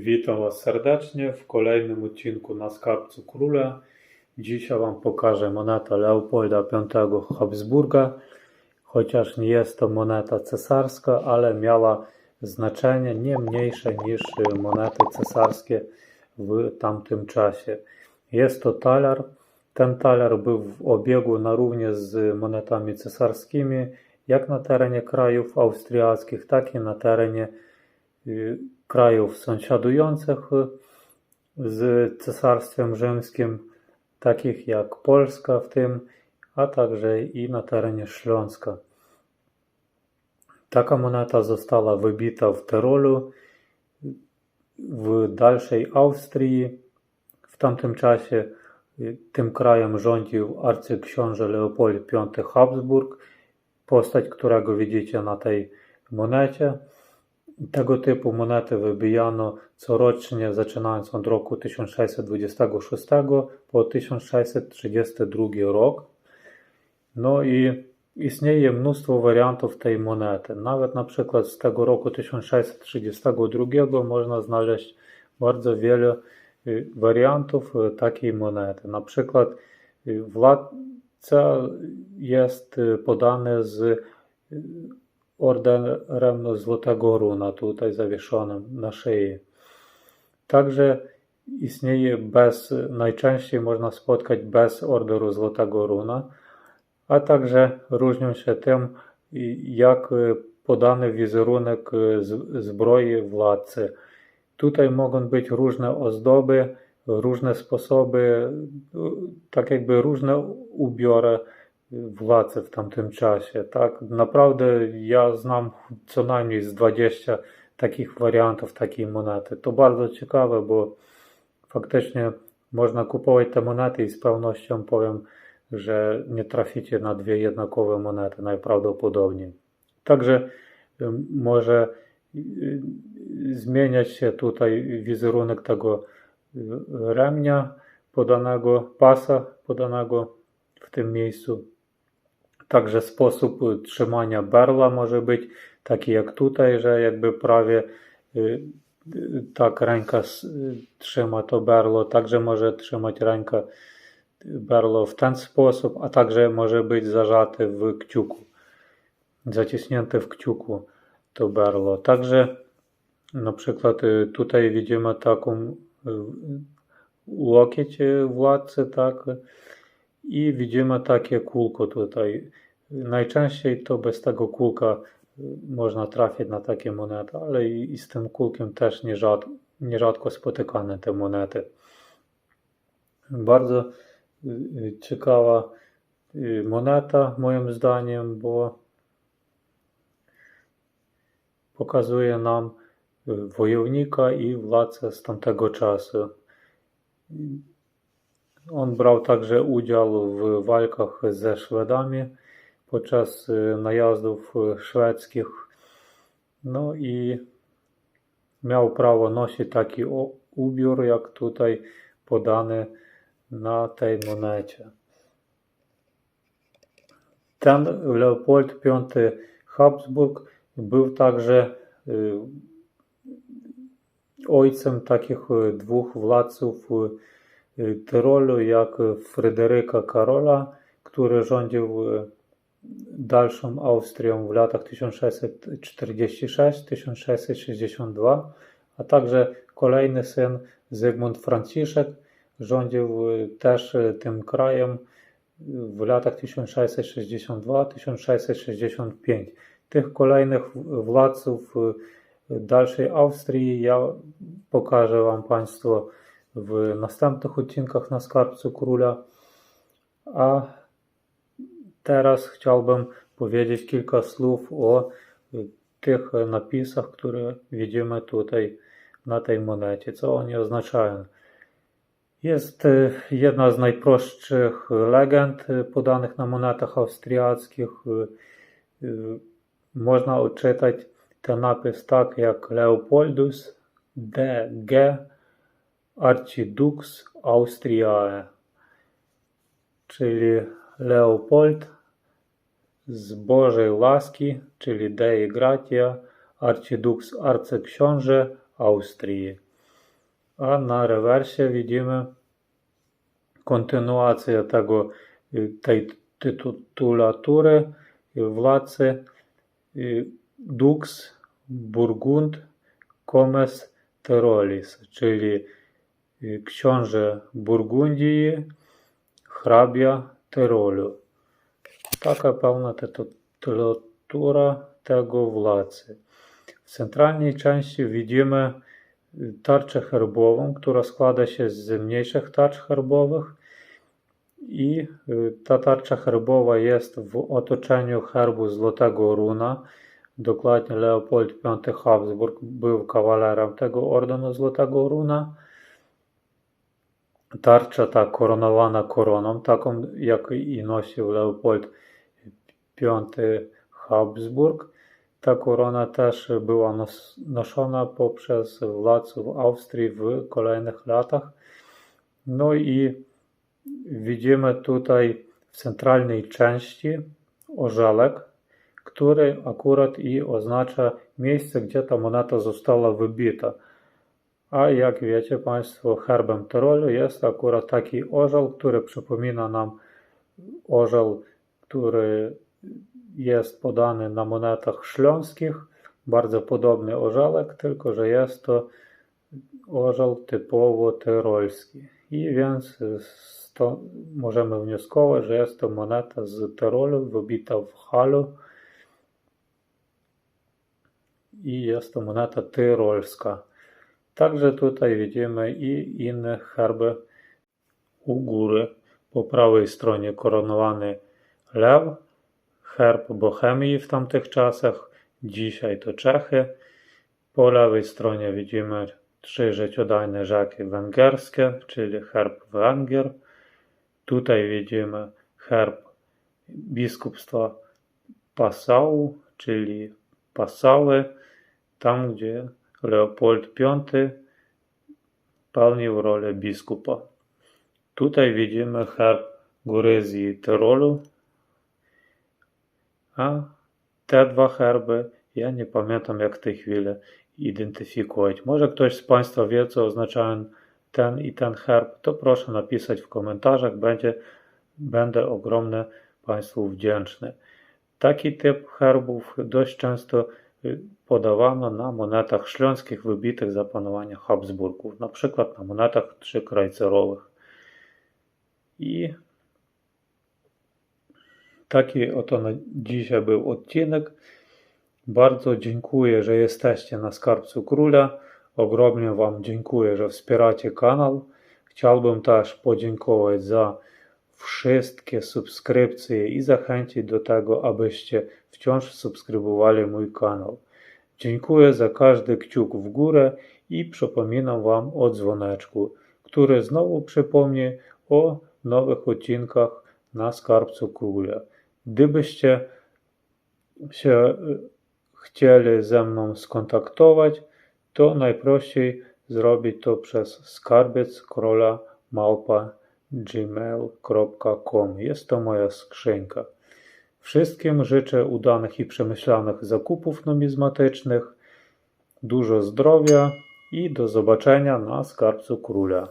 Witam Was serdecznie w kolejnym odcinku na Skarbcu Króla. Dzisiaj Wam pokażę monetę Leopolda V Habsburga. Chociaż nie jest to moneta cesarska, ale miała znaczenie nie mniejsze niż monety cesarskie w tamtym czasie. Jest to talar. Ten talar był w obiegu na równie z monetami cesarskimi, jak na terenie krajów austriackich, tak i na terenie y, krajów sąsiadujących z Cesarstwem Rzymskim, takich jak Polska w tym, a także i na terenie Śląska. Taka moneta została wybita w Tyrolu, w dalszej Austrii. W tamtym czasie tym krajem rządził arcyksiąże Leopold V Habsburg, postać którego widzicie na tej monecie. Tego typu monety wybijano corocznie, zaczynając od roku 1626 po 1632 rok. No i istnieje mnóstwo wariantów tej monety. Nawet na przykład z tego roku 1632 można znaleźć bardzo wiele y, wariantów y, takiej monety. Na przykład y, władca jest podany z orderem Złotego Runa tutaj zawieszonym na szyi. Także istnieje bez, najczęściej można spotkać bez orderu Złotego Runa, a także różnią się tym, jak podany wizerunek zbroi władcy. Tutaj mogą być różne ozdoby, różne sposoby, tak jakby różne ubiory władze w tamtym czasie. Tak, naprawdę ja znam co najmniej z 20 takich wariantów takiej monety. To bardzo ciekawe, bo faktycznie można kupować te monety i z pewnością powiem, że nie traficie na dwie jednakowe monety najprawdopodobniej. Także może y, zmieniać się tutaj wizerunek tego y, remnia podanego, pasa podanego w tym miejscu. Także sposób trzymania berła może być taki jak tutaj, że jakby prawie y, tak ręka trzyma to berło, także może trzymać ręka berło w ten sposób, a także może być zażaty w kciuku, zaciśnięte w kciuku to berło. Także na przykład y, tutaj widzimy taką y, łokieć władcy, tak, i widzimy takie kółko tutaj. Najczęściej to bez tego kółka y, można trafić na takie monety, ale i, i z tym kółkiem też nierzadko, nierzadko spotykane te monety. Bardzo y, y, ciekawa moneta moim zdaniem, bo pokazuje nam wojownika i władcę z tamtego czasu. On brał także udział w walkach ze Szwedami podczas y, najazdów y, szwedzkich. No i miał prawo nosić taki ubiór, jak tutaj podany na tej monecie. Ten Leopold V Habsburg był także y, ojcem takich dwóch władców Tyrolu, jak Fryderyka Karola, który rządził dalszą Austrią w latach 1646-1662, a także kolejny syn Zygmunt Franciszek rządził też tym krajem w latach 1662-1665. Tych kolejnych władców dalszej Austrii ja pokażę Wam Państwo w następnych odcinkach na Skarbcu Króla, a Teraz chciałbym powiedzieć kilka słów o tych napisach, które widzimy tutaj na tej monecie, co oni oznaczają. Jest e, jedna z najprostszych legend podanych na monetach austriackich. E, można odczytać ten napis tak jak Leopoldus DG Archidux Austriae, czyli Leopold z Bożej łaski, czyli Dei Gratia, arcydux arcyksiąże Austrii. a na rewersie widzimy kontynuację tego, tej tytulatury władcy Dux Burgund Comes Tyrolis, czyli książę Burgundii, hrabia Tyrolu. Taka pełna tytulatura tego władcy. W centralnej części widzimy y, tarczę herbową, która składa się z mniejszych tarcz herbowych i y, ta tarcza herbowa jest w otoczeniu herbu Złotego Runa. Dokładnie Leopold V Habsburg był kawalerem tego ordenu Złotego Runa. Tarcza ta koronowana koroną, taką jak i nosił Leopold V Habsburg. Ta korona też była nos noszona poprzez władców Austrii w kolejnych latach. No i widzimy tutaj w centralnej części orzełek, który akurat i oznacza miejsce, gdzie ta moneta została wybita. A jak wiecie Państwo, herbem Tyrolu jest akurat taki orzeł, który przypomina nam orzeł, który jest podany na monetach śląskich. Bardzo podobny orzełek, tylko że jest to orzeł typowo tyrolski. I więc to możemy wnioskować, że jest to moneta z Tyrolu wybita w halu i jest to moneta tyrolska. Także tutaj widzimy i inne herby u góry. Po prawej stronie koronowany lew, herb Bohemii w tamtych czasach, dzisiaj to Czechy. Po lewej stronie widzimy trzy życiodajne rzeki węgierskie, czyli herb Węgier. Tutaj widzimy herb biskupstwa Passau, czyli Passały, tam gdzie Leopold V pełnił rolę biskupa. Tutaj widzimy herb i Tyrolu, a te dwa herby ja nie pamiętam jak w tej chwili identyfikować. Może ktoś z Państwa wie, co oznaczają ten i ten herb, to proszę napisać w komentarzach, będzie, będę ogromnie Państwu wdzięczny. Taki typ herbów dość często podawano na monetach śląskich wybitych za panowania Habsburgów, na przykład na monetach trzykrajcerowych. I taki oto na dzisiaj był odcinek. Bardzo dziękuję, że jesteście na Skarbcu Króla. Ogromnie Wam dziękuję, że wspieracie kanał. Chciałbym też podziękować za wszystkie subskrypcje i zachęcić do tego, abyście wciąż subskrybowali mój kanał. Dziękuję za każdy kciuk w górę i przypominam Wam o dzwoneczku, który znowu przypomni o nowych odcinkach na Skarbcu Króla. Gdybyście się chcieli ze mną skontaktować, to najprościej zrobić to przez skarbiec króla małpa gmail.com. Jest to moja skrzynka. Wszystkim życzę udanych i przemyślanych zakupów numizmatycznych, dużo zdrowia i do zobaczenia na skarbcu króla.